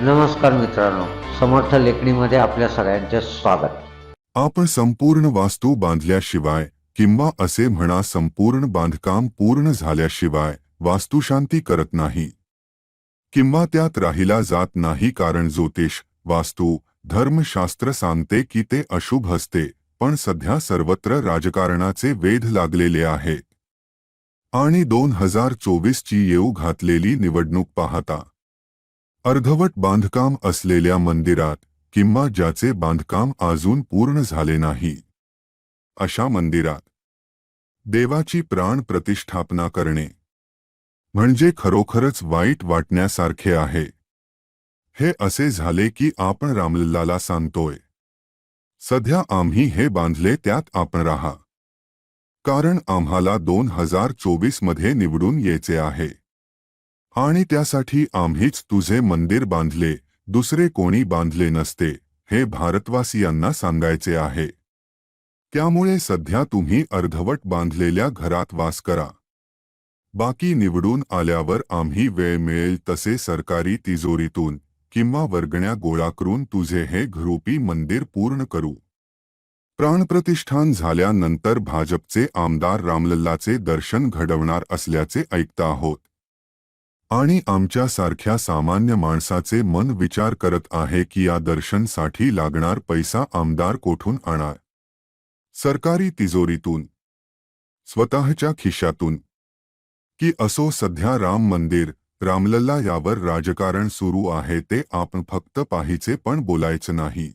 नमस्कार मित्रांनो समर्थ लेखणीमध्ये आपल्या सगळ्यांचे स्वागत. आपण संपूर्ण वास्तू बांधल्याशिवाय किंवा असे म्हणा संपूर्ण बांधकाम पूर्ण झाल्याशिवाय वास्तुशांती करत नाही. किंवा त्यात राहिला जात नाही कारण ज्योतिष वास्तू धर्मशास्त्र सांगते की ते अशुभ असते पण सध्या सर्वत्र राजकारणाचे वेध लागलेले आहे. आणि दोन हजार चोवीस ची येऊ घातलेली निवडणूक पाहता अर्धवट बांधकाम असलेल्या मंदिरात किंवा ज्याचे बांधकाम अजून पूर्ण झाले नाही. अशा मंदिरात देवाची प्राण प्रतिष्ठापना करणे म्हणजे खरोखरच वाईट वाटण्यासारखे आहे. हे असे झाले की आपण रामलल्लाला सांगतोय सध्या आम्ही हे बांधले त्यात आपण राहा. कारण आम्हाला दोन हजार चोवीसमध्ये निवडून यायचे आहे. आणि त्यासाठी आम्हीच तुझे मंदिर बांधले दुसरे कोणी बांधले नसते हे भारतवासियांना सांगायचे आहे. त्यामुळे सध्या तुम्ही अर्धवट बांधलेल्या घरात वास करा. बाकी निवडून आल्यावर आम्ही वेळ मिळेल तसे सरकारी तिजोरीतून किंवा वर्गण्या गोळा करून तुझे हे घरूपी मंदिर पूर्ण करू. प्राणप्रतिष्ठान झाल्यानंतर भाजपचे आमदार रामलल्लाचे दर्शन घडवणार असल्याचे ऐकता आहोत. आणि आमच्यासारख्या सामान्य माणसाचे मन विचार करत आहे की या दर्शनसाठी लागणार पैसा आमदार कोठून आणणार? सरकारी तिजोरीतून स्वतःच्या खिशातून की असो सध्या राम मंदिर रामलल्ला यावर राजकारण सुरू आहे ते आपण फक्त पाहिजे पण बोलायचं नाही.